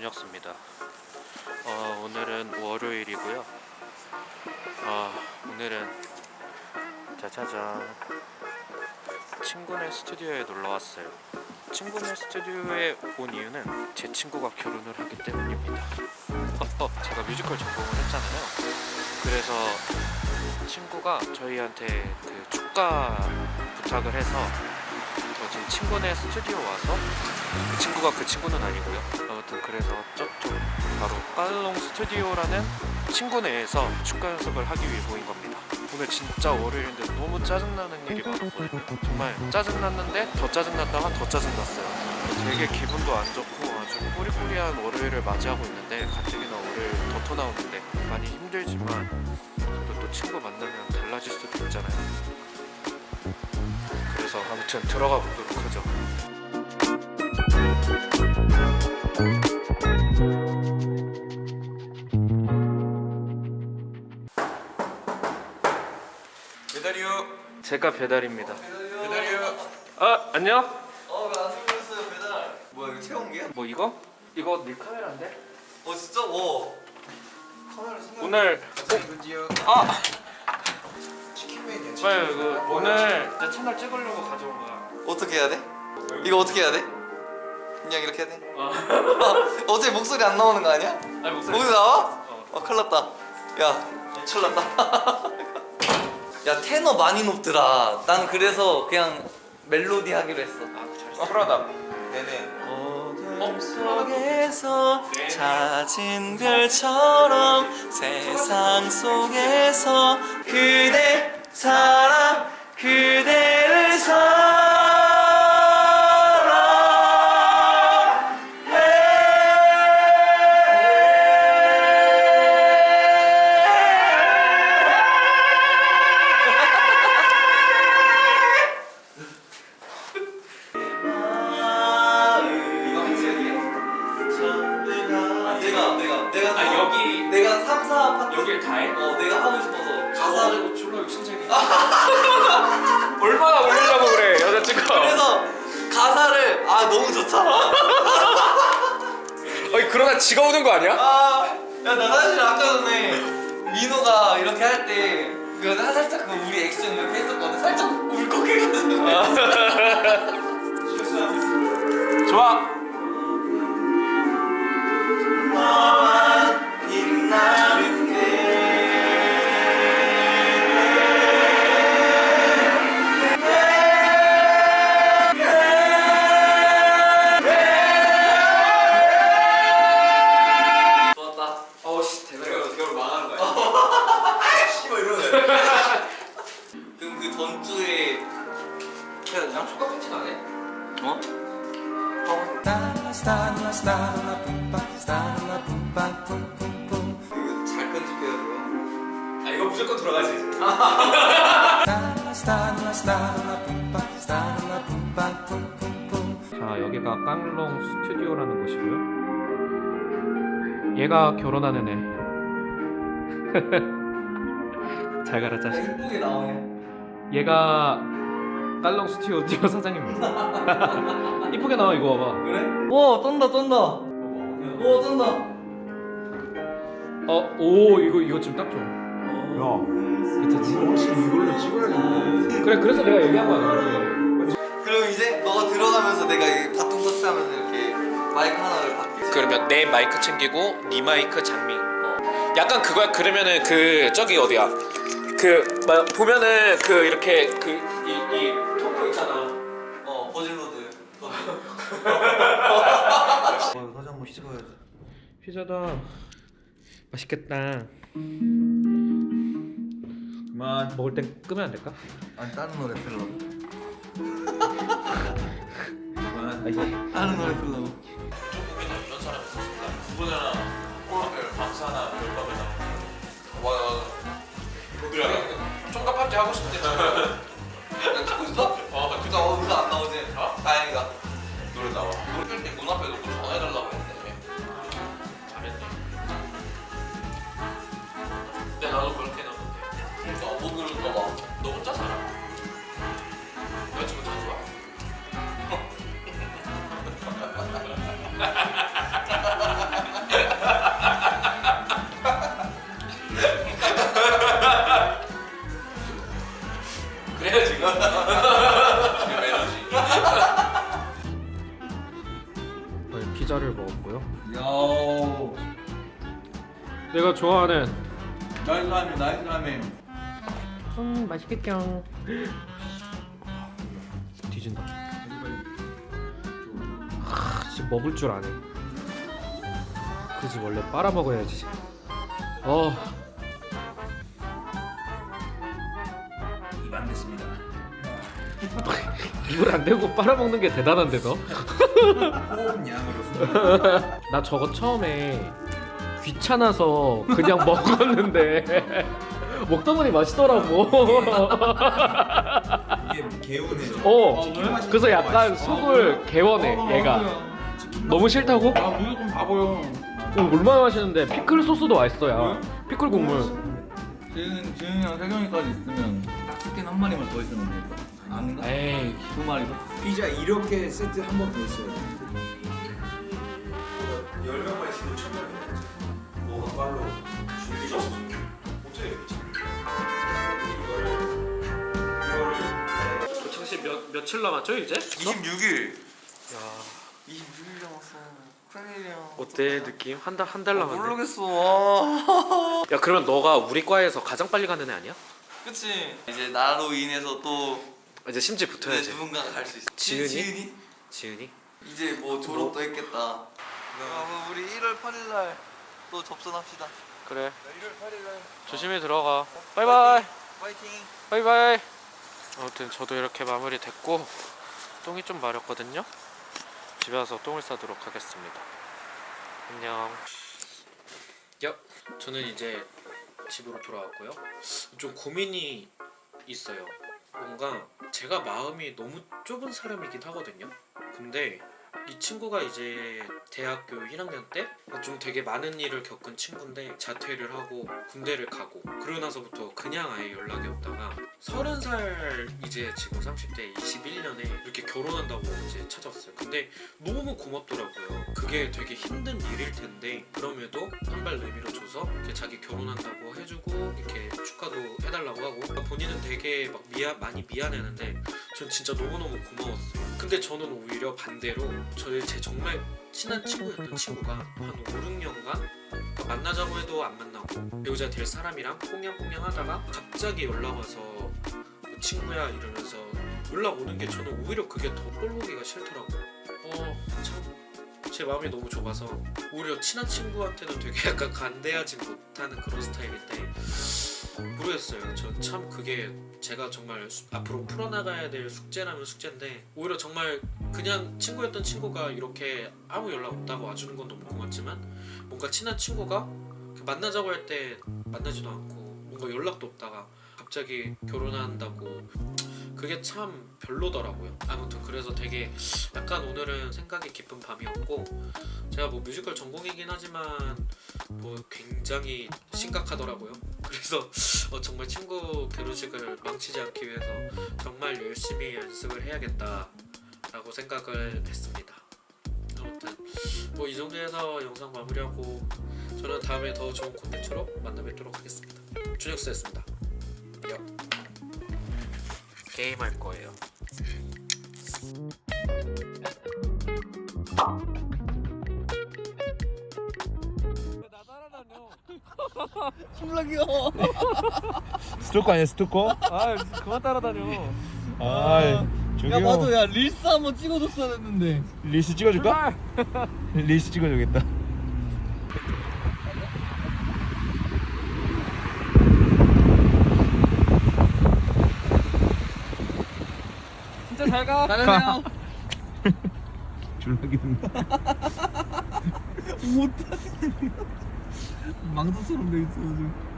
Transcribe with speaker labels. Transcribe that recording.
Speaker 1: 준혁수입니다. 어, 오늘은 월요일이고요. 어, 오늘은 짜자잔 친구네 스튜디오에 놀러 왔어요. 친구네 스튜디오에 온 이유는 제 친구가 결혼을 하기 때문입니다. 제가 뮤지컬 전공을 했잖아요. 그래서 친구가 저희한테 그 축가 부탁을 해서 어, 지금 친구네 스튜디오 와서 그 친구가 그 친구는 아니고요. 아무튼 그래서 저쪽 바로 깔롱 스튜디오라는 친구 내에서 축가 연습을 하기 위해 모인 겁니다. 오늘 진짜 월요일인데 너무 짜증나는 일이 많았거든요. 정말 짜증났는데 더 짜증났다가 더 짜증났어요. 되게 기분도 안 좋고 아주 꾸리꾸리한 월요일을 맞이하고 있는데 가뜩이나 월요일 더 터 나오는데 많이 힘들지만 그래도 또 친구 만나면 달라질 수도 아무튼 들어가 보도록 하죠.
Speaker 2: 배달이요.
Speaker 1: 제가 배달입니다.
Speaker 2: 배달이요.
Speaker 1: 아 안녕?
Speaker 2: 어, 왜안 생겼어요 배달? 뭐야 이거 체온계야?
Speaker 1: 뭐 이거? 이거 네 카메라인데?
Speaker 2: 어 진짜? 와. 카메라 신경.
Speaker 1: 오늘
Speaker 2: 이거지요.
Speaker 1: 아. 빨리 그 오늘 내 채널 찍으려고 가져온 거야.
Speaker 2: 어떻게 해야 돼? 이거 어떻게 해야 돼? 그냥 이렇게 해야 돼?
Speaker 1: 아
Speaker 2: 어제 목소리 안 나오는 거 아니야?
Speaker 1: 아니 목소리.
Speaker 2: 목소리 나와?
Speaker 1: 어.
Speaker 2: 어, 큰일 났다. 야, 큰일 났다. 야, 테너 많이 높더라. 나는 그래서 그냥 멜로디 하기로 했어.
Speaker 1: 아 잘했어.
Speaker 2: 프라다. 네네. 어둠 속에서
Speaker 1: 네.
Speaker 2: 찾은 별처럼 세상 속에서 그대 사랑 그대를 이거
Speaker 1: 욕심쟁이. 얼마나 올리려고 그래 여자친구.
Speaker 2: 그래서 가사를 아 너무 좋다.
Speaker 1: 아니 그러다 지가 우는 거 아니야?
Speaker 2: 아야나 사실 아까 전에 민호가 이렇게 할 때그 살짝 그 우리 액션 이렇게 했었거든. 살짝 울컥해가지고.
Speaker 1: 자 여기가 깡롱 스튜디오라는 곳이고요. 얘가 결혼하는 애. 잘 가라 자식.
Speaker 2: 예쁘게 나오네.
Speaker 1: 얘가 깔롱 스튜디오 사장입니다. 이쁘게 나와 이거 봐봐.
Speaker 2: 그래? 와 떤다 떤다. 와 떤다.
Speaker 1: 어, 오 이거 이거 지금 딱 좋아.
Speaker 3: 야,
Speaker 1: 괜찮지?
Speaker 3: 확실히 이걸로 찍어야겠네.
Speaker 1: 그래 그래서 내가 얘기한 거야.
Speaker 2: 그럼 이제 너가 들어가면서 내가 이 바통 터치하면서 이렇게 마이크 하나를 받게.
Speaker 1: 그러면 내 마이크 챙기고 네 마이크 장미. 약간 그거야. 그러면은 그 저기 어디야? 그막 보면은 그 이렇게 그 이이 통로 있잖아.
Speaker 2: 어 버질로드.
Speaker 3: 아, 사진 한번 찍어야지.
Speaker 1: 피자다. 맛있겠다.
Speaker 3: 그만.
Speaker 1: 먹을 땐 끄면 안 될까?
Speaker 3: 아니 다른 노래 틀러. 그만.
Speaker 1: 아 이게
Speaker 2: 다른 노래 불러고.
Speaker 4: 중국에는 이런 사람이 있었습니다. 두부나라 콜라별 박스 하나 열밥을 다 맞아. 그래. 총각 합지 하고 싶은데 지금.
Speaker 2: 야 찍고 있어?
Speaker 4: 어
Speaker 2: 누가 어디서 안 나오지?
Speaker 4: 어?
Speaker 2: 다행이다.
Speaker 4: 노래 나와.
Speaker 1: 내가 좋아하는
Speaker 3: 나이스 라멘 나이스 라멘.
Speaker 1: 음 맛있겠죠. 뒤진다. 하, 진짜 먹을 줄 아네. 그지 원래 빨아 먹어야지. 어.
Speaker 3: 입안 됐습니다.
Speaker 1: 입을 안 대고 빨아 먹는 게 대단한데 너?
Speaker 3: 호흡 양으로.
Speaker 1: 나 저거 처음에 귀찮아서 그냥 먹었는데 먹다 보니 맛있더라고.
Speaker 3: 이게 개운해.
Speaker 1: 어. 그래서 약간 속을 개원해 얘가. 너무 싫다고?
Speaker 3: 아 무조건 바보요.
Speaker 1: 어, 얼마나 맛있는데 피클 소스도 맛있어야. 피클 국물.
Speaker 3: 지은 지은이랑 세경이까지 있으면 치킨 한 마리만 더 있으면 되겠다. 아닌가?
Speaker 1: 에이.
Speaker 3: 두 마리도?
Speaker 5: 피자 이렇게 세트 한 번 더 있어요.
Speaker 4: 열명
Speaker 1: 며칠 남았죠 이제?
Speaker 2: 26일.
Speaker 1: 야
Speaker 2: 26일 남았어. 큰일이야.
Speaker 1: 어때 느낌? 한 달 한달 남았네.
Speaker 2: 모르겠어. 와.
Speaker 1: 야 그러면 너가 우리 과에서 가장 빨리 가는 애 아니야?
Speaker 2: 그치. 이제 나로 인해서 또
Speaker 1: 이제 심지
Speaker 2: 이제
Speaker 1: 붙어야지.
Speaker 2: 누군가가 갈 수 있어.
Speaker 1: 지은이?
Speaker 2: 지은이?
Speaker 1: 지은이?
Speaker 2: 이제 뭐 졸업도 했겠다. 아, 우리 1월 8일 날 또 접선합시다.
Speaker 1: 그래. 1월 8일 날. 조심히 들어가. 바이바이.
Speaker 2: 파이팅.
Speaker 1: 바이바이. 아무튼 저도 이렇게 마무리 됐고 똥이 좀 마렵거든요. 집에 와서 똥을 싸도록 하겠습니다. 안녕. 야, 저는 이제 집으로 돌아왔고요. 좀 고민이 있어요. 뭔가 제가 마음이 너무 좁은 사람이긴 하거든요. 근데 이 친구가 이제 대학교 1학년 때 좀 되게 많은 일을 겪은 친구인데 자퇴를 하고 군대를 가고 그러고 나서부터 그냥 아예 연락이 없다가 서른 살 이제 지금 30대 21년에 이렇게 결혼한다고 이제 찾아왔어요. 근데 너무 고맙더라고요. 그게 되게 힘든 일일 텐데 그럼에도 한 발 내밀어 줘서 이렇게 자기 결혼한다고 해주고 이렇게 축하도 해달라고 하고 본인은 되게 막 미안 많이 미안해하는데 전 진짜 너무너무 고마웠어요. 근데 저는 오히려 반대로 저의 제 정말 친한 친구였던 친구가 한 5, 6년간 만나자고 해도 안 만나고 배우자 될 사람이랑 꽁냥꽁냥 하다가 갑자기 연락 와서 뭐 친구야 이러면서 연락 오는 게 저는 오히려 그게 더 꼴보기가 싫더라고요. 어, 참. 제 마음이 너무 좁아서 오히려 친한 친구한테는 되게 약간 간대하지 못하는 그런 스타일인데 모르겠어요. 전 참 그게 제가 정말 수- 앞으로 풀어나가야 될 숙제라면 숙제인데 오히려 정말 그냥 친구였던 친구가 이렇게 아무 연락 없다고 와주는 건 너무 고맙지만 뭔가 친한 친구가 그 만나자고 할 때 만나지도 않고 뭔가 연락도 없다가 갑자기 결혼한다고 그게 참 별로더라고요. 아무튼 그래서 되게 약간 오늘은 생각이 깊은 밤이었고 제가 뭐 뮤지컬 전공이긴 하지만 뭐 굉장히 심각하더라고요. 그래서 어, 정말 친구 결혼식을 망치지 않기 위해서 정말 열심히 연습을 해야겠다라고 생각을 했습니다. 아무튼 뭐 이 정도에서 영상 마무리하고 저는 다음에 더 좋은 콘텐츠로 만나 뵙도록 하겠습니다. 준혁스였습니다. 야. 게임 할 거예요.
Speaker 3: 스토커 아니야 스토커?
Speaker 1: 아 그만 따라다녀.
Speaker 3: 아 저기요.
Speaker 2: 야 맞아 야 릴스 한번 찍어줬어야 했는데.
Speaker 3: 리스 찍어줄까? 리스 찍어주겠다.
Speaker 1: 진짜 잘 가.
Speaker 2: 가세요.
Speaker 3: 졸라 기분.
Speaker 2: 망토처럼 돼 있어 지금.